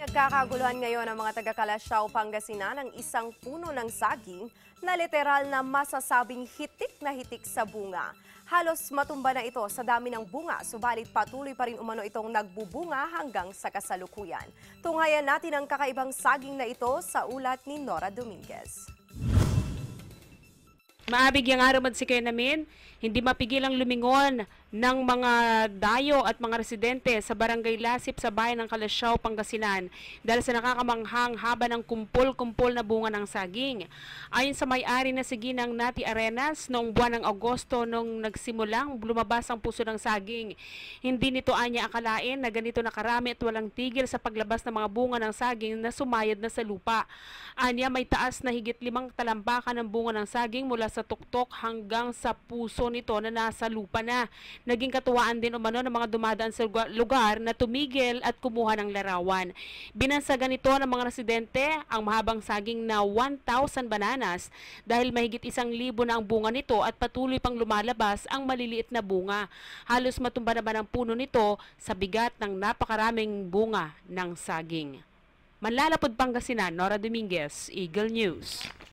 Nagkakaguluhan ngayon ang mga taga-Kalasyaw, Pangasinan ang isang puno ng saging na literal na masasabing hitik na hitik sa bunga. Halos matumba na ito sa dami ng bunga, subalit patuloy pa rin umano itong nagbubunga hanggang sa kasalukuyan. Tunghayan natin ang kakaibang saging na ito sa ulat ni Nora Dominguez. Maabig yung araw si kayo namin, hindi mapigilang lumingon ng mga dayo at mga residente sa barangay Lasip sa bayan ng Kalasyaw, Pangasinan dahil sa nakakamanghang haba ng kumpol-kumpol na bunga ng saging. Ayon sa may-ari na sige ng Nati Arenas, noong buwan ng Agosto nung nagsimulang lumabas ang puso ng saging. Hindi nito anya akalain na ganito na karami at walang tigil sa paglabas ng mga bunga ng saging na sumayad na sa lupa. Anya may taas na higit limang talampakan ng bunga ng saging mula sa tuktok hanggang sa puso nito na nasa lupa na. Naging katuwaan din umano ng mga dumadaan sa lugar- na tumigil at kumuha ng larawan. Binansagan ito ng mga residente ang mahabang saging na 1,000 bananas dahil mahigit isang libo na ang bunga nito at patuloy pang lumalabas ang maliliit na bunga. Halos matumba naman ang puno nito sa bigat ng napakaraming bunga ng saging. Manlalapod Pangasinan, Nora Dominguez, Eagle News.